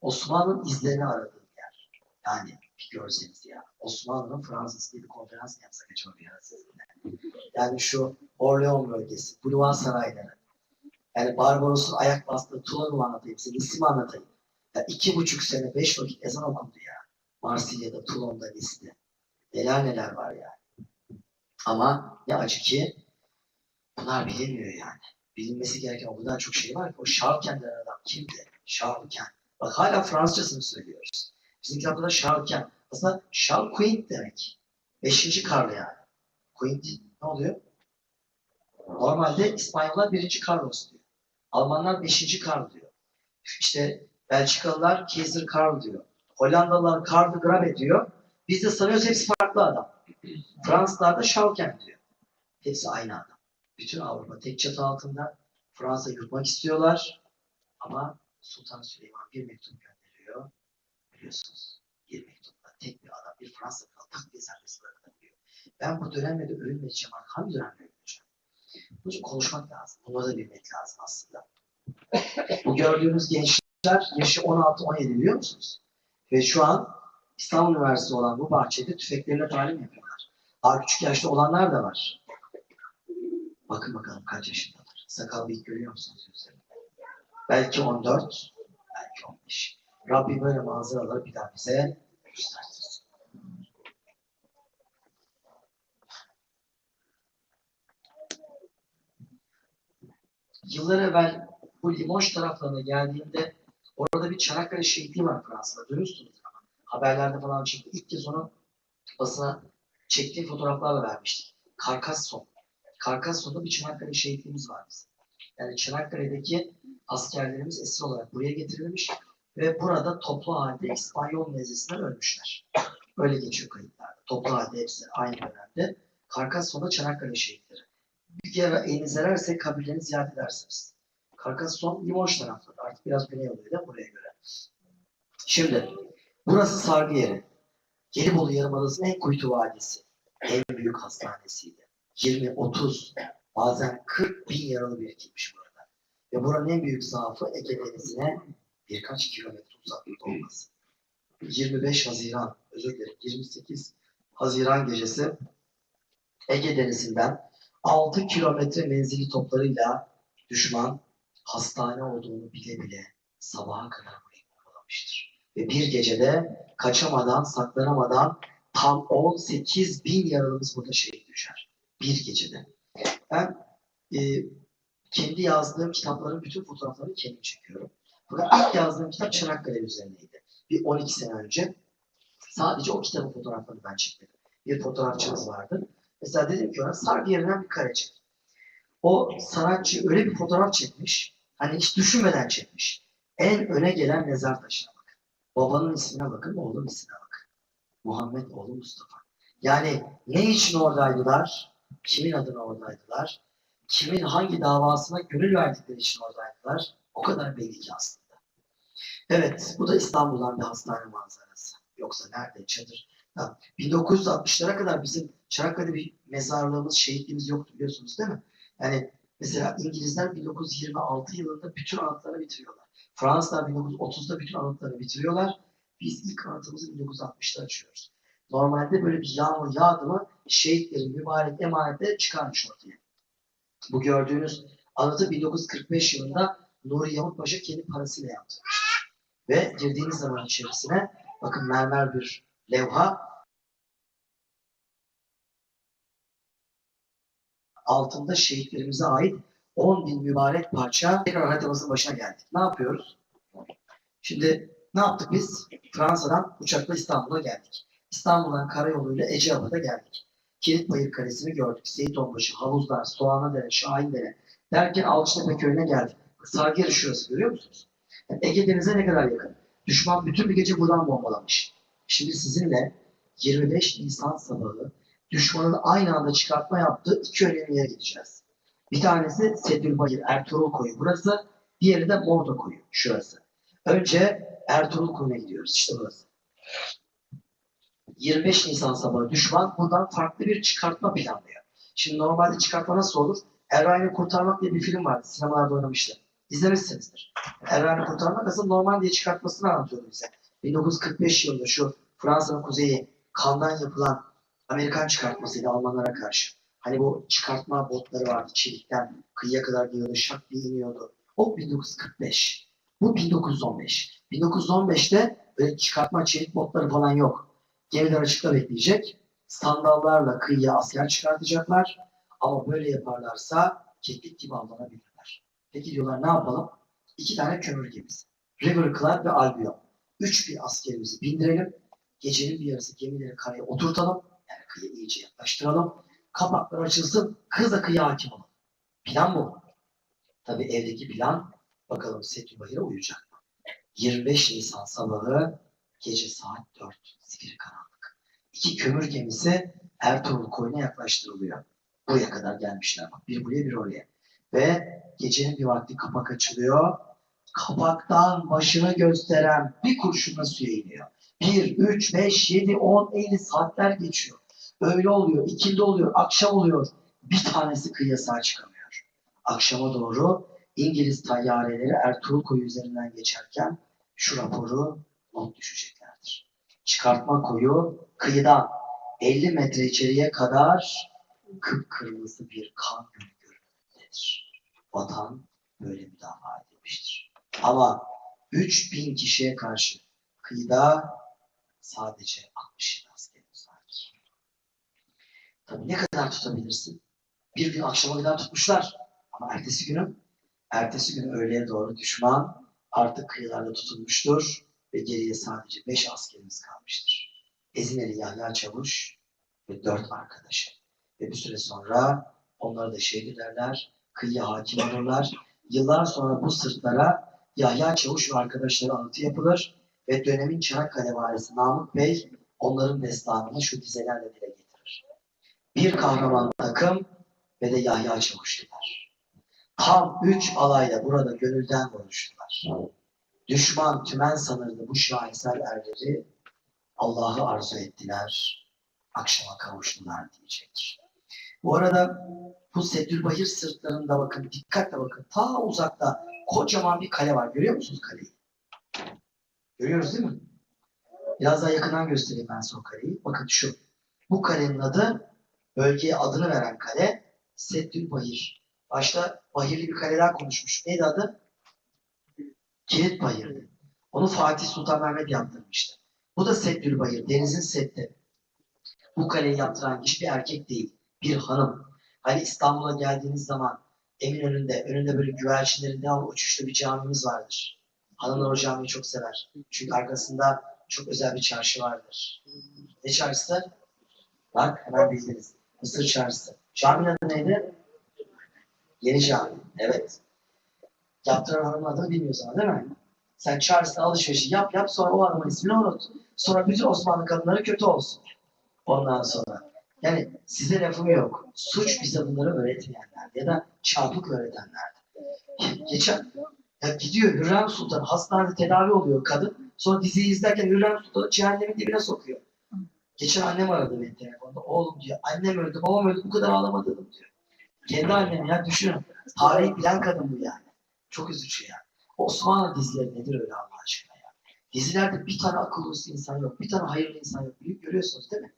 Osmanlı'nın izlerini aradığım yer. Yani bir görseniz ya. Osmanlı'nın Fransız bir konferans yapsak acaba bir sizinle? Yani şu Orleans bölgesi, Bulvar sarayları. Yani Barbaros'un ayak bastığı Toulon'u mu anlatayım size, Nice'i mi anlatayım? Ya iki buçuk sene, beş vakit ezan okundu ya. Marsilya'da, Toulon'da, Nice'de. Neler neler var yani. Ama ne acı ki bunlar bilinmiyor yani. Bilinmesi gereken o kadar çok şey var ki o denen adam kimdi? Şarken. Bak hala Fransızcasını söylüyoruz. Bizim kitapta Şarken. Aslında Charles Quint demek. Beşinci Karl yani. Quint ne oluyor? Normalde İspanyollar birinci Carlos diyor. Almanlar beşinci Karl diyor. İşte Belçikalılar Kaiser Karl diyor. Hollandalılar Karl de Grabe diyor. Biz de sanıyoruz hepsi farklı adam. Fransızlar da Şalken diyor. Hepsi aynı adam. Bütün Avrupa tek çatı altında Fransa yutmak istiyorlar. Ama Sultan Süleyman bir mektup gönderiyor. Biliyorsunuz bir mektupla tek bir adam bir Fransa kralı tak diye serbest bırakılabiliyor. Ben bu dönemde de ölmeyeceğim. Hangi dönemde ölmeyeceğim? Bunun için konuşmak lazım. Bunları da bilmek lazım aslında. bu gördüğünüz gençler yaşı 16-17 biliyor musunuz? Ve şu an İstanbul Üniversitesi olan bu bahçede tüfeklerine talim yapıyorlar. Daha küçük yaşta olanlar da var. Bakın bakalım kaç yaşındalar. Sakal bıyık görüyor musunuz üzerinde? Belki 14, belki 15. Rabbim böyle manzaraları bir daha bize göstersin. Yıllar evvel bu Limoges taraflarına geldiğimde orada bir Çanakkale şehitliği var Fransa'da. Duymuşsunuz ama. Haberlerde falan çıktı. İlk kez onu basına çektiği fotoğraflarla vermiştik. Karkasson. Karkasson'da bir Çanakkale şehitliğimiz var bizim. Yani Çanakkale'deki askerlerimiz esir olarak buraya getirilmiş ve burada toplu halde İspanyol nezlesinden ölmüşler. Öyle geçiyor kayıtlarda. Toplu halde hepsi aynı dönemde. Karkasson'da Çanakkale şehitleri. Bir kere eliniz ererse kabirlerini ziyaret edersiniz. Karkasson Limoges tarafları. Artık biraz güney oluyor da buraya göre. Şimdi burası sargı yeri. Gelibolu Yarımadası'nın en kuytu vadisi. En büyük hastanesiydi. 20, 30, bazen 40 bin yaralı birikmiş burada. Ve buranın en büyük zaafı Ege Denizi'ne birkaç kilometre uzaklıkta olması. 25 Haziran, özür dilerim 28 Haziran gecesi Ege Denizi'nden 6 kilometre menzili toplarıyla düşman hastane olduğunu bile bile sabaha kadar burayı kovalamıştır. Ve bir gecede kaçamadan, saklanamadan tam 18 bin yaralımız burada şehit düşer. Bir gecede. Ben e, kendi yazdığım kitapların bütün fotoğraflarını kendim çekiyorum. Fakat ilk yazdığım kitap Çanakkale üzerineydi. Bir 12 sene önce. Sadece o kitabın fotoğraflarını ben çekmedim. Bir fotoğrafçımız vardı. Mesela dedim ki ona sargı yerinden bir kare çek. O sanatçı öyle bir fotoğraf çekmiş. Hani hiç düşünmeden çekmiş. En öne gelen mezar taşına bakın. Babanın ismine bakın, oğlun ismine bakın. Muhammed oğlu Mustafa. Yani ne için oradaydılar? Kimin adına oradaydılar? Kimin hangi davasına gönül verdikleri için oradaydılar? O kadar belli ki aslında. Evet, bu da İstanbul'dan bir hastane manzarası. Yoksa nerede çadır? Ha, 1960'lara kadar bizim Çanakkale'de bir mezarlığımız, şehitliğimiz yoktu biliyorsunuz değil mi? Yani mesela İngilizler 1926 yılında bütün anıtlarını bitiriyorlar. Fransızlar 1930'da bütün anıtlarını bitiriyorlar. Biz ilk anıtımızı 1960'da açıyoruz. Normalde böyle bir yağmur yağdı mı şehitlerin mübarek emanetleri çıkarmış ortaya. Bu gördüğünüz anıtı 1945 yılında Nuri Yahut Paşa kendi parasıyla yaptırmıştır. Ve girdiğiniz zaman içerisine bakın mermer bir levha altında şehitlerimize ait 10 bin mübarek parça tekrar haritamızın başına geldik. Ne yapıyoruz? Şimdi ne yaptık biz? Fransa'dan uçakla İstanbul'a geldik. İstanbul'dan karayoluyla Eceabat'a geldik. Kilitbayır Kalesi'ni gördük. Seyit Onbaşı, Havuzlar, Soğanadere, Şahindere derken Alçıtepe Köyü'ne geldik. Sargıyarı şurası görüyor musunuz? Yani Ege Denize ne kadar yakın. Düşman bütün bir gece buradan bombalamış. Şimdi sizinle 25 Nisan sabahı düşmanın aynı anda çıkartma yaptığı iki önemli yere gideceğiz. Bir tanesi Sedülbayır, Ertuğrul Koyu burası. Diğeri de Mordo Koyu, şurası. Önce Ertuğrul Koyu'na gidiyoruz. İşte burası. 25 Nisan sabahı düşman buradan farklı bir çıkartma planlıyor. Şimdi normalde çıkartma nasıl olur? Eray'ını Kurtarmak diye bir film vardı. Sinemalarda oynamıştı. İzlemişsinizdir. Errani kurtarmak asıl normal diye çıkartmasını anlatıyordu bize. 1945 yılında şu Fransa'nın kuzeyi kandan yapılan Amerikan çıkartmasıydı Almanlara karşı. Hani bu çıkartma botları vardı çelikten kıyıya kadar gidiyordu, şak bir iniyordu. O 1945. Bu 1915. 1915'te böyle çıkartma çelik botları falan yok. Gemiler açıkta bekleyecek. Sandallarla kıyıya asker çıkartacaklar. Ama böyle yaparlarsa keklik gibi avlanabilirler. Peki diyorlar ne yapalım? İki tane kömür gemisi. River Clyde ve Albion. Üç bir askerimizi bindirelim. Gecenin bir yarısı gemileri karaya oturtalım. Yani kıyıya iyice yaklaştıralım. Kapaklar açılsın. Hızla kıyıya hakim olalım. Plan bu. Tabii evdeki plan bakalım Setübahir'e uyacak mı? 25 Nisan sabahı gece saat 4. Zifiri karanlık. İki kömür gemisi Ertuğrul koyuna yaklaştırılıyor. Buraya kadar gelmişler. Bak bir buraya bir oraya. Ve gecenin bir vakti kapak açılıyor. Kapaktan başını gösteren bir kurşunla suya iniyor. 1, 3, 5, 7, 10, 50 saatler geçiyor. Öyle oluyor, ikindi oluyor, akşam oluyor. Bir tanesi kıyıya sağ çıkamıyor. Akşama doğru İngiliz tayyareleri Ertuğrul koyu üzerinden geçerken şu raporu not düşeceklerdir. Çıkartma koyu kıyıdan 50 metre içeriye kadar kıpkırmızı bir kan gölü. Vatan böyle müdafaa edilmiştir. Ama 3000 kişiye karşı kıyıda sadece 60 askerimiz vardır. Tabii ne kadar tutabilirsin? Bir gün akşama kadar tutmuşlar. Ama ertesi günü, ertesi gün öğleye doğru düşman artık kıyılarda tutulmuştur ve geriye sadece 5 askerimiz kalmıştır. Ezineli Yahya Çavuş ve 4 arkadaşı. Ve bir süre sonra onları da şehit ederler, kıyıya hakim olurlar. Yıllar sonra bu sırtlara Yahya Çavuş ve arkadaşları anıtı yapılır ve dönemin Çanakkale valisi Namık Bey onların destanını şu dizelerle dile getirir. Bir kahraman takım ve de Yahya Çavuş diler. Tam üç alayla burada gönülden konuştular. Düşman tümen sanırdı bu şaheser erleri. Allah'ı arzu ettiler, akşama kavuştular diyecektir. Bu arada bu Seddülbahir sırtlarında bakın, dikkatle bakın. Ta uzakta kocaman bir kale var. Görüyor musunuz kaleyi? Görüyoruz değil mi? Biraz daha yakından göstereyim ben size o kaleyi. Bakın şu. Bu kalenin adı, bölgeye adını veren kale Seddülbahir. Başta bahirli bir kale daha konuşmuş. Neydi adı? Kilit Bahir'di. Onu Fatih Sultan Mehmet yaptırmıştı. Bu da Seddülbahir, denizin setti. Bu kaleyi yaptıran kişi bir erkek değil, bir hanım. Hani İstanbul'a geldiğiniz zaman Eminönü'nde, önünde böyle güvercinlerin devamlı uçuşlu bir camimiz vardır. Hanımlar o camiyi çok sever. Çünkü arkasında çok özel bir çarşı vardır. Ne çarşısı? Bak hemen bildiniz. Mısır çarşısı. Caminin adı neydi? Yeni cami. Evet. Yaptıran hanımın adını bilmiyorsun ama değil mi? Sen çarşıda alışverişi yap yap sonra o hanımın ismini unut. Sonra bütün Osmanlı kadınları kötü olsun. Ondan sonra. Yani size lafım yok. Suç bize bunları öğretmeyenler ya da çarpık öğretenler. Geçen ya gidiyor Hürrem Sultan hastanede tedavi oluyor kadın. Sonra diziyi izlerken Hürrem Sultan'ı cehennemin dibine sokuyor. Geçen annem aradı beni telefonda. Oğlum diyor annem öldü babam öldü bu kadar ağlamadım diyor. Kendi annem ya düşünün. Tarihi bilen kadın bu yani. Çok üzücü ya. Osmanlı dizileri nedir öyle Allah aşkına ya. Dizilerde bir tane akıllı uslu insan yok. Bir tane hayırlı insan yok. Büyük görüyorsunuz değil mi?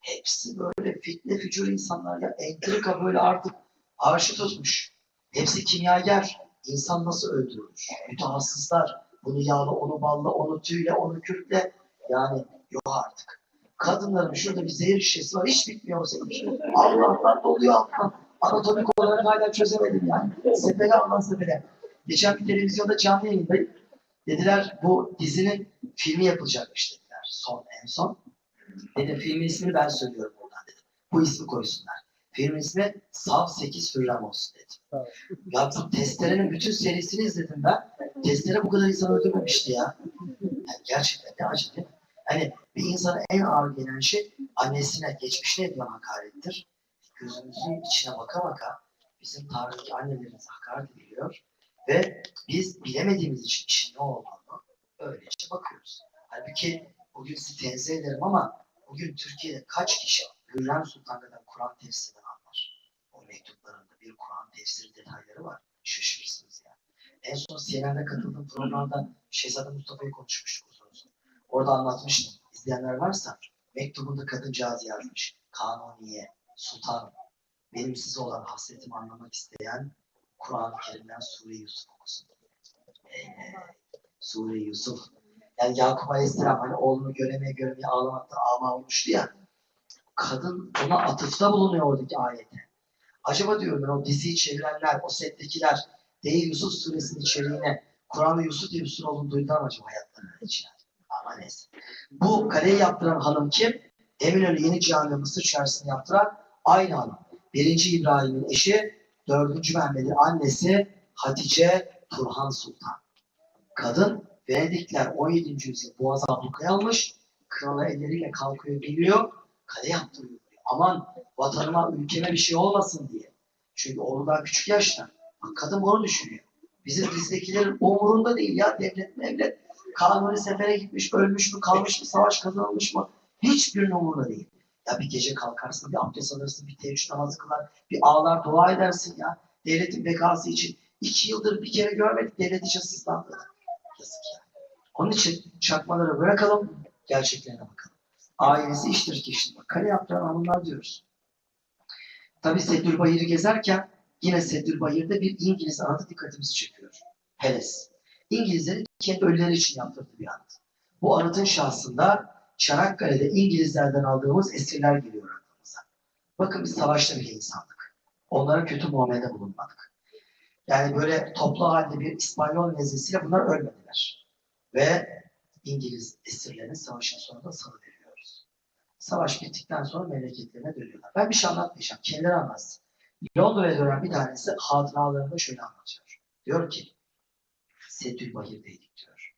Hepsi böyle fitne fücur insanlar ya. Entrika böyle artık arşı tutmuş. Hepsi kimyager. İnsan nasıl öldürülür? Mütehassıslar. Bunu yağla, onu balla, onu tüyle, onu kürkle. Yani yok artık. Kadınların şurada bir zehir şişesi var. Hiç bitmiyor o zehir. Allah'tan doluyor alttan. Anatomik olarak hala çözemedim yani. Sepele Allah sepele. Geçen bir televizyonda canlı yayındayım. Dediler bu dizinin filmi yapılacakmış dediler. Son en son. Dedim filmin ismini ben söylüyorum buradan dedim. Bu ismi koysunlar. Filmin ismi Sav 8 Hürrem olsun dedim. Ya bu testerenin bütün serisini izledim ben. Testere bu kadar insan öldürmemişti ya. Yani gerçekten ne acı değil mi? Hani bir insana en ağır gelen şey annesine, geçmişine edilen hakarettir. Gözümüzün içine baka baka bizim tarihteki annelerimize hakaret ediliyor. Ve biz bilemediğimiz için işin ne olduğunu öylece bakıyoruz. Halbuki bugün sizi tenzih ederim ama bugün Türkiye'de kaç kişi Hürrem Sultan kadar Kur'an tefsirinden anlar? O mektuplarında bir Kur'an tefsiri detayları var. Şaşırırsınız yani. En son CNN'de katıldığım programda Şehzade Mustafa'yı konuşmuştuk uzun uzun. Orada anlatmıştım. İzleyenler varsa mektubunda kadıncağız yazmış. Kanuniye, sultanım, benim size olan hasretimi anlamak isteyen Kur'an-ı Kerim'den Sure-i Yusuf okusun. Sure-i Yusuf. Yani Yakup Aleyhisselam hani oğlunu göremeye göremeye ağlamakta ama olmuştu ya. Kadın ona atıfta bulunuyor oradaki ayete. Acaba diyorum ben o diziyi çevirenler, o settekiler değil Yusuf suresinin içeriğine Kur'an'da Yusuf diye bir sure olduğunu duydular mı acaba hayatlarında hiç yani? Ama neyse. Bu kaleyi yaptıran hanım kim? Eminönü Yeni Cami Mısır Çarşısı'nı yaptıran aynı hanım. Birinci İbrahim'in eşi, dördüncü Mehmet'in annesi Hatice Turhan Sultan. Kadın Venedikler 17. yüzyıl Boğaz'a ablukaya almış. Krala elleriyle kalkıyor geliyor. Kale yaptırıyor. Aman vatanıma, ülkeme bir şey olmasın diye. Çünkü oğlu daha küçük yaşta. Bak kadın bunu düşünüyor. Bizim bizdekilerin umurunda değil ya devlet mevlet. Kanuni sefere gitmiş, ölmüş mü, kalmış mı, savaş kazanılmış mı? Hiçbirinin umurunda değil. Ya bir gece kalkarsın, bir abdest alırsın, bir teheccüd namazı kılar, bir ağlar, dua edersin ya. Devletin bekası için. iki yıldır bir kere görmedik, devlet hiç sızlandı. Yazık ya. Onun için çakmaları bırakalım, gerçeklerine bakalım. Ailesi iştir ki işte. Bak, kale yaptıran hanımlar diyoruz. Tabi Seddül Bayır'ı gezerken yine Seddül Bayır'da bir İngiliz anıtı dikkatimizi çekiyor. Heles. İngilizlerin kendi ölüleri için yaptırdığı bir anıt. Bu anıtın şahsında Çanakkale'de İngilizlerden aldığımız esirler geliyor aklımıza. Bakın biz savaşta bile insandık. Onlara kötü muamelede bulunmadık. Yani böyle toplu halde bir İspanyol nezlesiyle bunlar ölmediler. Ve İngiliz esirlerini savaşın sonunda salıveriyoruz. Savaş bittikten sonra memleketlerine dönüyorlar. Ben bir şey anlatmayacağım. Kendileri anlatsın. Londra'ya dönen bir tanesi hatıralarında şöyle anlatıyor. Diyor ki Seddül Bahir'deydik diyor.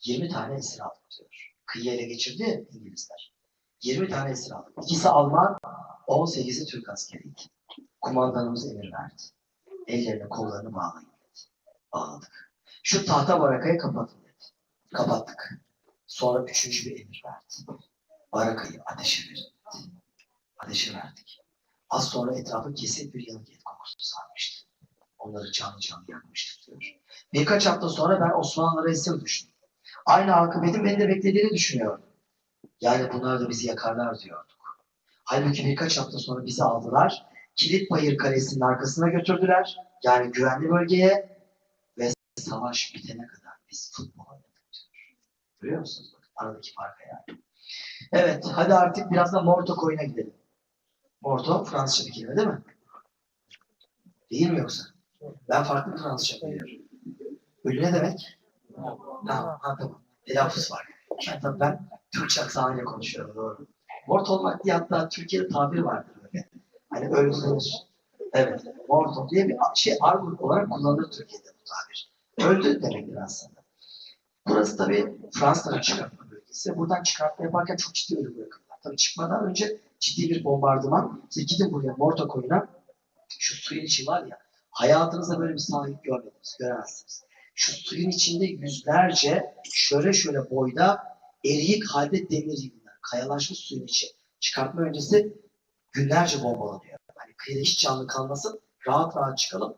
20 tane esir aldık diyor. Kıyı ele geçirdi İngilizler. 20 tane esir aldık. İkisi Alman, 18'i Türk askeriydi. Kumandanımız emir verdi. Ellerini kollarını bağlayın dedi. Bağladık. Şu tahta barakayı kapatın dedi. Kapattık. Sonra üçüncü bir emir verdi. Barakayı ateşe verin dedi. Ateşe verdik. Az sonra etrafı kesip bir yanık et kokusu sarmıştı. Onları canlı canlı yakmıştık diyor. Birkaç hafta sonra ben Osmanlılara esir düştüm. Aynı akıbetin beni de beklediğini düşünüyordum. Yani bunlar da bizi yakarlar diyorduk. Halbuki birkaç hafta sonra bizi aldılar. Kilitbayır Kalesi'nin arkasına götürdüler. Yani güvenli bölgeye ve savaş bitene kadar biz futbol oynadık. Görüyor musunuz? Bakın aradaki farka yani. Evet, hadi artık biraz da Morto koyuna gidelim. Morto Fransızca bir kelime değil mi? Değil mi yoksa? Ben farklı Fransızca biliyorum. Ölü ne demek? Tamam, ha, tamam. Telaffuz var. Tabii ben Türkçe aksanıyla konuşuyorum doğru. Mort olmak diye hatta Türkiye'de tabir vardır böyle. Hani öldürülür. Evet. Morto diye bir şey argo olarak kullanılır Türkiye'de bu tabir. Öldü demektir aslında. Burası tabii Fransa'nın çıkartma bölgesi. Buradan çıkartma yaparken çok ciddi ölü bırakırlar. Tabii çıkmadan önce ciddi bir bombardıman. Siz gidin buraya Morto koyuna. Şu suyun içi var ya. Hayatınızda böyle bir sahip görmediniz, göremezsiniz. Şu suyun içinde yüzlerce şöyle şöyle boyda eriyik halde demir yığınlar. Kayalaşmış suyun içi. Çıkartma öncesi günlerce bombalanıyor. Hani kıyıda hiç canlı kalmasın, rahat rahat çıkalım,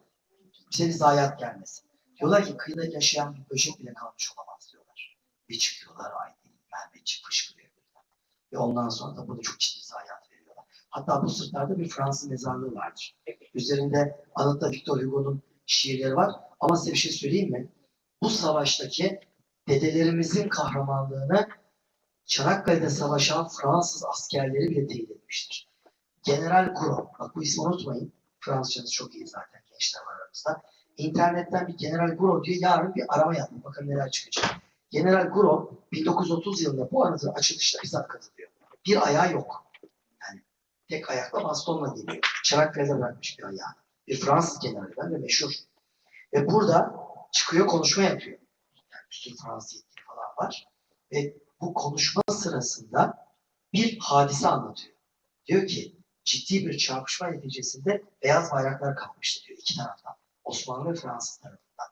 bize zayiat gelmesin. Diyorlar ki kıyıda yaşayan bir böcek bile kalmış olamaz diyorlar. Bir çıkıyorlar ay değil, Mehmetçik fışkırıyor. Ve ondan sonra da burada çok ciddi zayiat veriyorlar. Hatta bu sırtlarda bir Fransız mezarlığı vardır. Üzerinde anıtta Victor Hugo'nun şiirleri var. Ama size bir şey söyleyeyim mi? Bu savaştaki dedelerimizin kahramanlığını Çanakkale'de savaşan Fransız askerleri bile teyit etmiştir. General Gouraud, bak bu ismi unutmayın. Fransızcanız çok iyi zaten gençler var aramızda. İnternetten bir General Gouraud diye yarın bir arama yapın. Bakın neler çıkacak. General Gouraud 1930 yılında bu anıtın açılışına bizzat katılıyor. Bir ayağı yok. Yani tek ayakla bastonla geliyor. Çanakkale'de bırakmış bir ayağı. Bir Fransız generalinden ve meşhur. Ve burada çıkıyor konuşma yapıyor. Yani bir sürü Fransız yetkili falan var. Ve bu konuşma sırasında bir hadise anlatıyor. Diyor ki ciddi bir çarpışma neticesinde beyaz bayraklar kalkmıştı diyor iki taraftan. Osmanlı ve Fransız tarafından.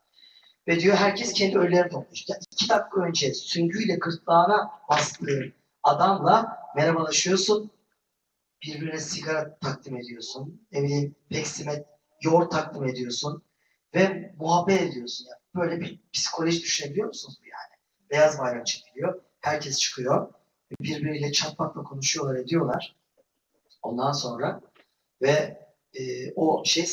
Ve diyor herkes kendi ölülerini toplayacak. Yani iki dakika önce süngüyle gırtlağına bastığı adamla merhabalaşıyorsun. Birbirine sigara takdim ediyorsun. Ne bileyim peksimet, yoğurt takdim ediyorsun. Ve muhabbet ediyorsun. Yani böyle bir psikoloji düşünebiliyor musunuz bu yani? Beyaz bayrak çekiliyor. Herkes çıkıyor. Birbiriyle çatmakla konuşuyorlar ediyorlar. Ondan sonra ve e, o şey